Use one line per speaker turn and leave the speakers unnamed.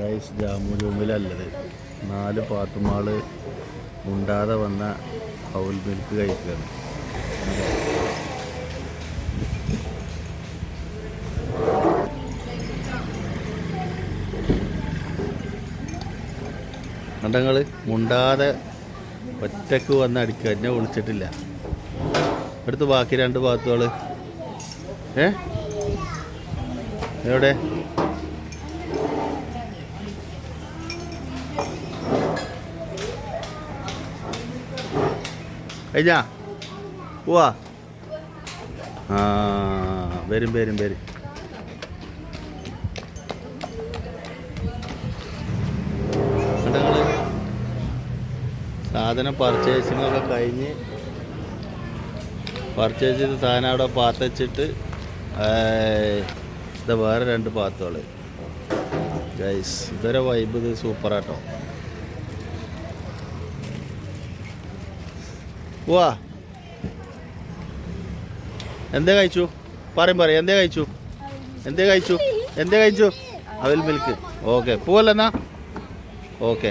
Guys jam ജൂമിലല്ലത് നാല് പാത്തുമാൾ ഉണ്ടാതെ വന്ന ഹൗൽ milk കഴിക്കുകയാണ്. കണ്ടങ്ങൾ മുണ്ടാതെ ഒറ്റയ്ക്ക് വന്ന് അടിക്കുക. എന്നെ വിളിച്ചിട്ടില്ല. അടുത്ത് ബാക്കി രണ്ട് പാത്തുകൾ ഏ? എവിടെ? കഴിഞ്ഞാ? പോവാ. വരും വരും വരും. സാധനം പർച്ചേസിങ്ങൊക്കെ കഴിഞ്ഞ് പർച്ചേസ് ചെയ്ത സാധനം അവിടെ പാത്തച്ചിട്ട് ഇത് വേറെ രണ്ട് പാത്തുകൾ ഗൈസ് ഇതൊരു വൈബ് ഇത് സൂപ്പറാട്ടോ പോവാ. എന്തേ കഴിച്ചു? പറയും പറയും. എന്തേ കഴിച്ചു? എന്തേ കഴിച്ചു? എന്തേ കഴിച്ചു? അവൽ മിൽക്ക്. ഓക്കെ. പോവല്ലെന്നാ ഓക്കെ.